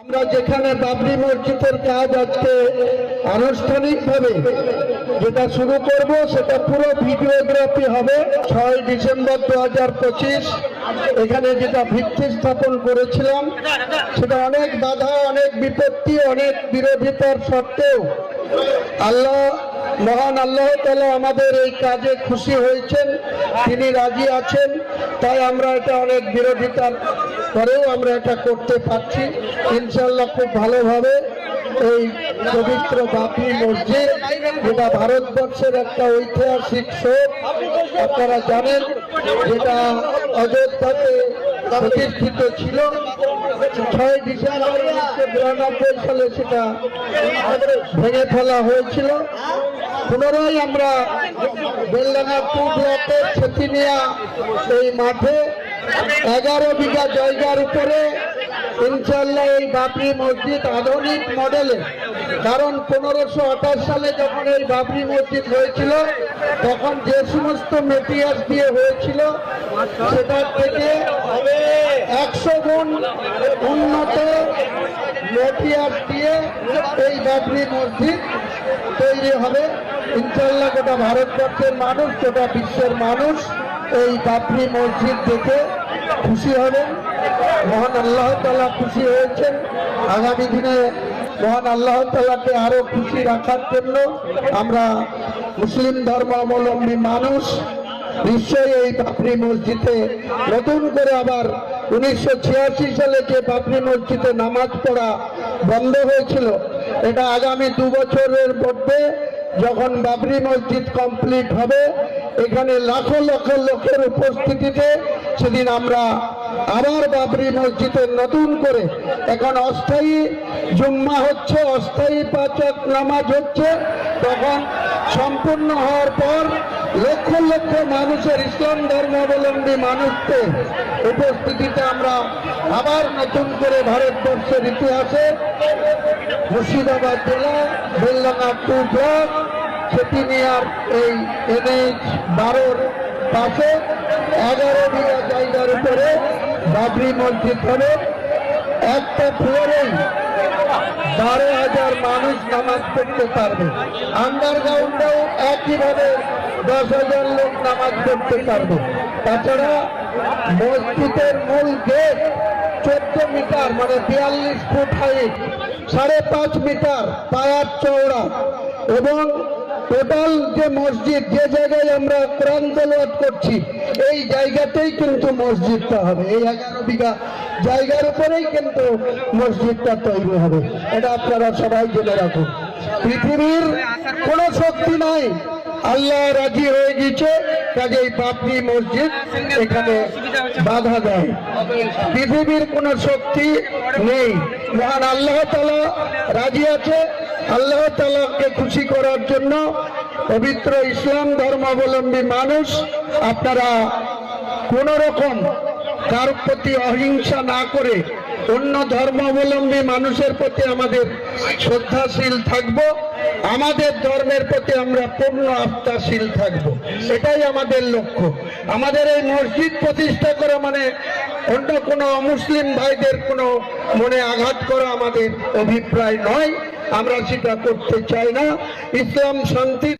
আমরা যেখানে বাবরি মসজিদের কাজ আজকে আনুষ্ঠানিকভাবে যেটা শুরু করব, সেটা পুরো ভিডিওগ্রাফি হবে ছয় ডিসেম্বর দু হাজার পঁচিশ। এখানে যেটা ভিত্তি স্থাপন করেছিলাম, সেটা অনেক বাধা, অনেক বিপত্তি, অনেক বিরোধিতার সত্ত্বেও আল্লাহ, মহান আল্লাহ তালা আমাদের এই কাজে খুশি হয়েছেন, তিনি রাজি আছেন, তাই আমরা এটা অনেক বিরোধিতার পরেও আমরা এটা করতে পারছি। ইনশাল্লাহ খুব ভালোভাবে এই পবিত্র বাপরি মসজিদ, যেটা ভারতবর্ষের একটা ঐতিহাসিক শোক। আপনারা জানেন, যেটা অযোধ্যাতে প্রতিষ্ঠিত ছিল। ছয় ডিসেম্বর উনিশশো বিরানব্বই সালে সেটা ভেঙে ফেলা হয়েছিল। পুনরায় আমরা বেলডাঙ্গা টু ব্লকের ছেতিনিয়া এই মাঠে এগারো বিঘা জায়গার উপরে ইনশাল্লাহ এই বাবরি মসজিদ আধুনিক মডেলে কারণ পনেরোশো আঠাশ সালে যখন এই বাবরি মসজিদ হয়েছিল, তখন যে সমস্ত মেটেরিয়ালস দিয়ে হয়েছিল, সেটার থেকে একশো গুণ উন্নত মেটেরিয়ালস দিয়ে এই বাবরি মসজিদ তৈরি হবে। ইনশাল্লাহ গোটা ভারতবর্ষের মানুষ, গোটা বিশ্বের মানুষ এই বাবরি মসজিদ দেখে খুশি হবেন। মহান আল্লাহ তালা খুশি হয়েছেন। আগামী দিনে মহান আল্লাহ তালাকে আরও খুশি রাখার জন্য আমরা মুসলিম ধর্মাবলম্বী মানুষ নিশ্চয়ই এই বাবরি মসজিদে নতুন করে আবার উনিশশো ছিয়াশি সালে যে বাবরি মসজিদে নামাজ পড়া বন্ধ হয়েছিল, এটা আগামী দু বছরের মধ্যে যখন বাবরি মসজিদ কমপ্লিট হবে, এখানে লাখো লক্ষ লোকের উপস্থিতিতে সেদিন আমরা আবার বাবরি মসজিদে নতুন করে, এখন অস্থায়ী জুম্মা হচ্ছে, অস্থায়ী পাচক নামাজ হচ্ছে, তখন সম্পূর্ণ হওয়ার পর লক্ষ লক্ষ মানুষের ইসলাম ধর্মাবলম্বী মানুষকে উপস্থিতিতে আমরা আবার নতুন করে ভারতবর্ষের ইতিহাসে মুর্শিদাবাদ জেলা, বেলডাঙ্গা টু ব্লক সেটিনিয়ার এই এনএইচ বারোর পাশে এগারো বিঘা জায়গার উপরে বাবরি মসজিদ হবে একটা ফ্লোরেই বারো হাজার মানুষ নামাজ পড়তে পারবে। আন্ডারগ্রাউন্ডেও একইভাবে দশ হাজার লোক নামাজ পড়তে পারবে। তাছাড়া মসজিদের মূল গেট চোদ্দ মিটার মানে বিয়াল্লিশ ফুট হাইট সাড়ে পাঁচ মিটার, পায়ার চওড়া এবং টোটাল যে মসজিদ, যে জায়গায় আমরা কোরআন তেলাওয়াত করছি, এই জায়গাতেই কিন্তু মসজিদটা হবে। এই এগারো বিঘা জায়গার উপরেই কিন্তু মসজিদটা তৈরি হবে। এটা আপনারা সবাই জেনে রাখুন। পৃথিবীর কোনো শক্তি নাই। আল্লাহ রাজি হয়ে গেছে, কাজেই বাপরি মসজিদ এখানে বাধা দেয়। পৃথিবীর কোনো শক্তি নেই। মহান আল্লাহ তালা রাজি আছে। আল্লাহ তালাকে খুশি করার জন্য পবিত্র ইসলাম ধর্মাবলম্বী মানুষ, আপনারা কোন রকম কার প্রতি অহিংসা না করে অন্য ধর্মাবলম্বী মানুষের প্রতি আমাদের শ্রদ্ধাশীল থাকব। আমাদের ধর্মের প্রতি আমরা পূর্ণ আস্থাশীল থাকব। এটাই আমাদের লক্ষ্য। আমাদের এই মসজিদ প্রতিষ্ঠা করা মানে অন্য কোনো মুসলিম ভাইদের কোনো মনে আঘাত করা আমাদের অভিপ্রায় নয়। আমরা সেটা করতে চাই না। ইসলাম শান্তি